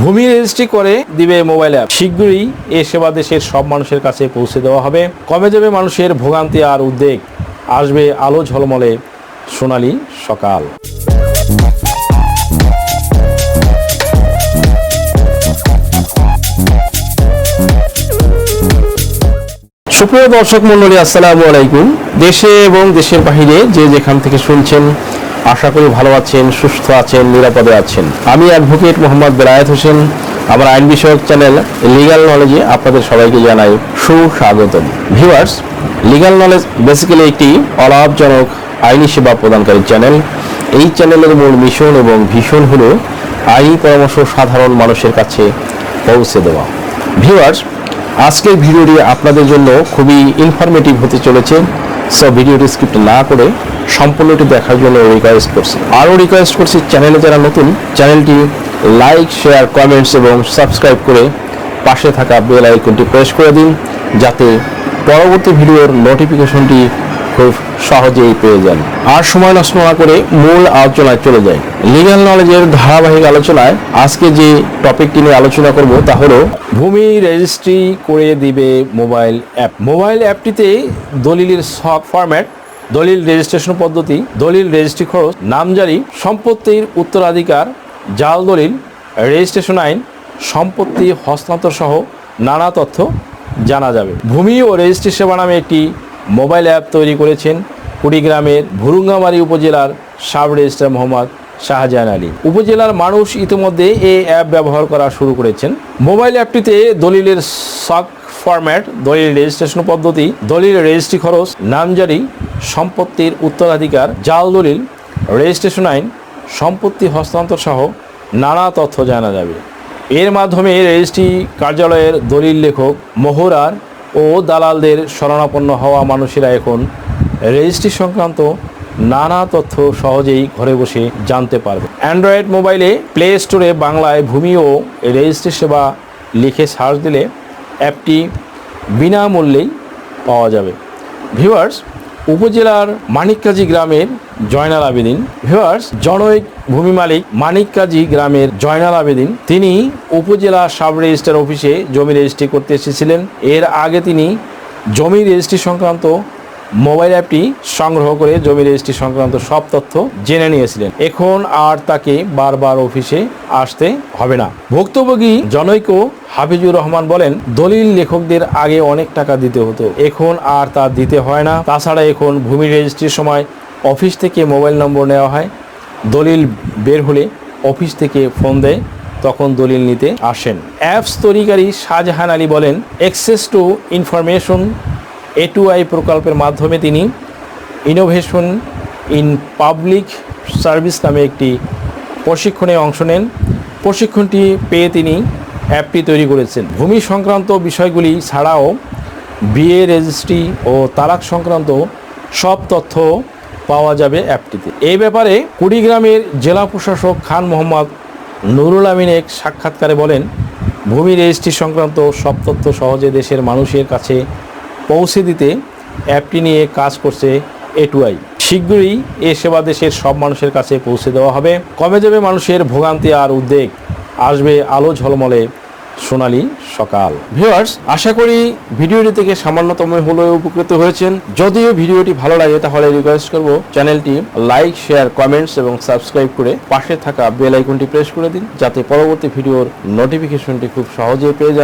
ভূমি রেজিস্ট্রি করে দিবে মোবাইল অ্যাপ শীঘ্রই এ সেবা দেশের সব মানুষের কাছে পৌঁছে দেওয়া হবে। কমে যাবে মানুষের ভোগান্তি আর উদ্বেগ? আসবে আলো ঝলমলে সোনালি সকাল। সুপ্রিয় দর্শক মন্ডলী আসসালামু আলাইকুম। দেশে এবং দেশের বাহিরে যে যেখান থেকে শুনছেন আশা করি ভালো আছেন, সুস্থ আছেন, নিরাপদে আছেন। আমি অ্যাডভোকেট মোহাম্মদ বেলায়েত হোসেন, আমার আইন বিষয়ক চ্যানেল লিগ্যাল নলেজে আপনাদের সবাইকে জানাই সুস্বাগতম। ভিউয়ার্স লিগ্যাল নলেজ বেসিক্যালি একটি অলাভজনক আইনি সেবা প্রদানকারী চ্যানেল এই চ্যানেলের মূল মিশন এবং ভীষণ হলো আইনি পরামর্শ সাধারণ মানুষের কাছে পৌঁছে দেওয়া। ভিউয়ার্স আজকের ভিডিওটি আপনাদের জন্য খুবই ইনফরমেটিভ হতে চলেছে। সো ভিডিওটি স্ক্রিপ্ট না করে সম্পূর্ণটি দেখার জন্য রিকোয়েস্ট করছি। আরও রিকোয়েস্ট করছি চ্যানেলে যারা নতুন চ্যানেলটি লাইক শেয়ার কমেন্টস এবং সাবস্ক্রাইব করে পাশে থাকা বেল আইকনটি প্রেস করে দিন, যাতে পরবর্তী ভিডিওর নোটিফিকেশনটি খুব সহজেই পেয়ে যান। আর সময় নষ্ট না করে মূল আলোচনায় চলে যায় লিগ্যাল নলেজের ধারাবাহিক আলোচনায় আজকে যে টপিকটি নিয়ে আলোচনা করব তা হলো ভূমি রেজিস্ট্রি করে দিবে মোবাইল অ্যাপ মোবাইল অ্যাপটিতে দলিলের সব ফরম্যাট দলিল রেজিস্ট্রেশন পদ্ধতি, দলিল রেজিস্ট্রি খরচ, নামজারি, সম্পত্তির উত্তরাধিকার, জাল দলিল রেজিস্ট্রেশন আইন, সম্পত্তি হস্তান্তর সহ নানা তথ্য জানা যাবে। ভূমি ও রেজিস্ট্রি সেবা নামে একটি মোবাইল অ্যাপ তৈরি করেছেন কুড়িগ্রামের ভুরুঙ্গামারি উপজেলার সাব রেজিস্ট্রার মোহাম্মদ শাহজাহান আলী। উপজেলার মানুষ ইতিমধ্যে এই অ্যাপ ব্যবহার করা শুরু করেছেন। মোবাইল অ্যাপটিতে দলিলের সক ফরম্যাট, দলিল রেজিস্ট্রেশন পদ্ধতি, দলিল রেজিস্ট্রি খরচ, নামজারি, সম্পত্তির উত্তরাধিকার, জাল দলিল, রেজিস্ট্রেশন আইন, সম্পত্তি হস্তান্তর সহ নানা তথ্য জানা যাবে। এর মাধ্যমে রেজিস্ট্রি কার্যালয়ের দলিল লেখক মোহরার ও দালালদের শরণাপন্ন হওয়া মানুষেরা এখন রেজিস্ট্রি সংক্রান্ত নানা তথ্য সহজেই ঘরে বসে জানতে পারবে। অ্যান্ড্রয়েড মোবাইলে প্লে স্টোরে বাংলায় ভূমি ও রেজিস্ট্রি সেবা লিখে সার্চ দিলে অ্যাপটি বিনামূল্যেই পাওয়া যাবে। ভিউয়ার্স উপজেলার মানিককাজী গ্রামের জয়নাল আবেদিন। ভিউয়ার্স, জনৈক ভূমি মালিক মানিককাজী গ্রামের জয়নাল আবেদিন। তিনি উপজেলা সাব রেজিস্ট্রার অফিসে জমি রেজিস্ট্রি করতে এসেছিলেন। এর আগে তিনি জমি রেজিস্ট্রি সংক্রান্ত মোবাইল অ্যাপটি সংগ্রহ করে জমি রেজিস্ট্রি সংক্রান্ত সব তথ্য জেনে নিয়েছিলেন। এখন আর তাকে বারবার অফিসে আসতে হবে না। ভুক্তভোগী জনৈক হাফিজুর রহমান বলেন, দলিল লেখকদের আগে অনেক টাকা দিতে হতো। এখন আর তা দিতে হয় না। তাছাড়া এখন ভূমি রেজিস্ট্রির সময় অফিস থেকে মোবাইল নম্বর নেওয়া হয়। দলিল বের হলে অফিস থেকে ফোন দেয়। তখন দলিল নিতে আসেন। অ্যাপস তৈরিকারী শাহজাহান আলী বলেন, access to information A two I প্রকল্পের মাধ্যমে তিনি ইনোভেশন ইন পাবলিক সার্ভিস নামে একটি প্রশিক্ষণে অংশ নেন। প্রশিক্ষণটি পেয়ে তিনি অ্যাপটি তৈরি করেছেন। ভূমি সংক্রান্ত বিষয়গুলি ছাড়াও বিয়ে রেজিস্ট্রি ও তালাক সংক্রান্ত সব তথ্য পাওয়া যাবে অ্যাপটিতে। এই ব্যাপারে কুড়িগ্রামের জেলা প্রশাসক খান মোহাম্মদ নুরুল আমিন এক সাক্ষাৎকারে বলেন, ভূমি রেজিস্ট্রি সংক্রান্ত সব তথ্য সহজে দেশের মানুষের কাছে পৌঁছে দিতে অ্যাপটি নিয়ে কাজ করছে এটুআই শীঘ্রই এ সেবা দেশের সব মানুষের কাছে পৌঁছে দেওয়া হবে। কমে যাবে মানুষের ভোগান্তি আর উদ্বেগ? আসবে আলো ঝলমলে। সোনালি সকাল। ভিউয়ার্স, আশা করি ভিডিওটি থেকে সামান্যতম হলেও উপকৃত হয়েছেন। যদিও ভিডিওটি ভালো লাগে, তাহলে রিকোয়েস্ট করব চ্যানেলটি লাইক শেয়ার কমেন্টস এবং সাবস্ক্রাইব করে পাশে থাকা বেল আইকনটি প্রেস করে দিন, যাতে পরবর্তী ভিডিওর নোটিফিকেশনটি খুব সহজেই পেয়ে যান।